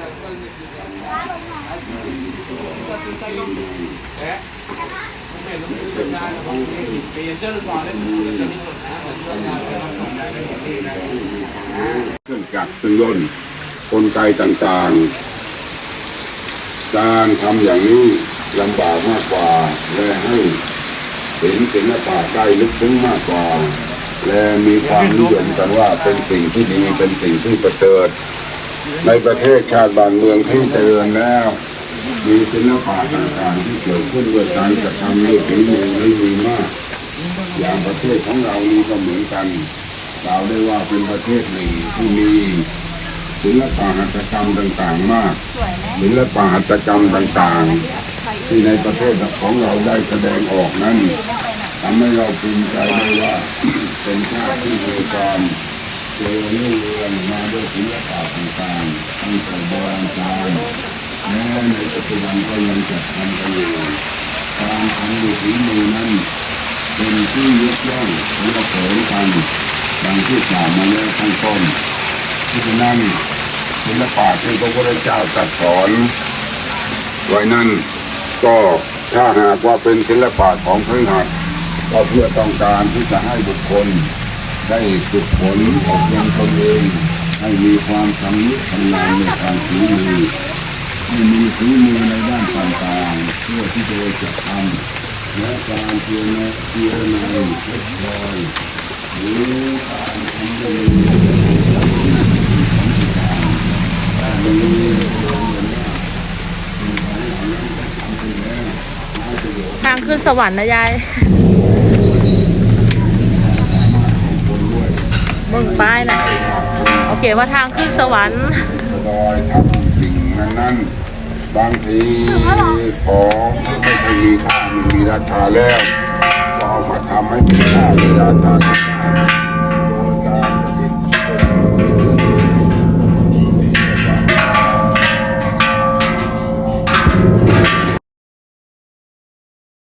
เครื่องจักรเครื่องยนต์กลไกต่างๆ การทำอย่างนี้ลำบากมากกว่า และให้เห็นศิลปะได้ลึกซึ้งมากกว่า และมีความนิยมกันว่าเป็นสิ่งที่ดีเป็นสิ่งที่ประเสริฐ ในประเทศชาติบ้านเมืองที่เจริญแล้ว มีศิลปะต่างๆที่เกิดขึ้นด้วยการกระทำด้วยฝีมือนี่มีมาก อย่างประเทศของเรานี่ก็เหมือนกันกล่าวได้ว่าเป็นประเทศหนึ่งที่มีศิลปะหัตถกรรมต่างๆมากศิลปะหัตถกรรมต่างๆ ที่ในประเทศของเราได้แสดงออกนั้นทำให้เราภูมิใจได้ว่าเป็นชาติที่มีความ เจริญรุ่งเรืองมาด้วยศิลปะต่างๆตั้งแต่โบราณกาลแม้ในปัจจุบันก็ยังจัดทำกันอยู่การทำด้วยฝีมือนั้นเป็นที่ยกย่องและก็เผยกันดังที่กล่าวมาแล้วข้างต้นเพราะฉะนั้นศิลปะที่พระพุทธเจ้าตรัสสอนไว้นั้นก็ถ้าหากว่าเป็นศิลปะของพฤหัสก็เพื่อต้องการที่จะให้บุคคล ได้ฝึกฝนอบรมตนเองให้มีความชำนิชำนาญในทางฝีมือให้มีฝีมือในด้านต่างๆเพื่อที่จะจัดทำและการเพียรในเพียรในเช็ดรอยหรือการทำให้มีการมีเงินทำไปแล้วให้ประโยชน์ทางขึ้นสวรรค์นะยาย คนด้วย มึงป้ายนะโอเคว่าทางขึ้นสวรรค์รอยทำสิ่งนั้นๆบางทีของไม่เคยมีค่ามันมีราคาแล้วก็เอามาทำให้มีค่ามีราคา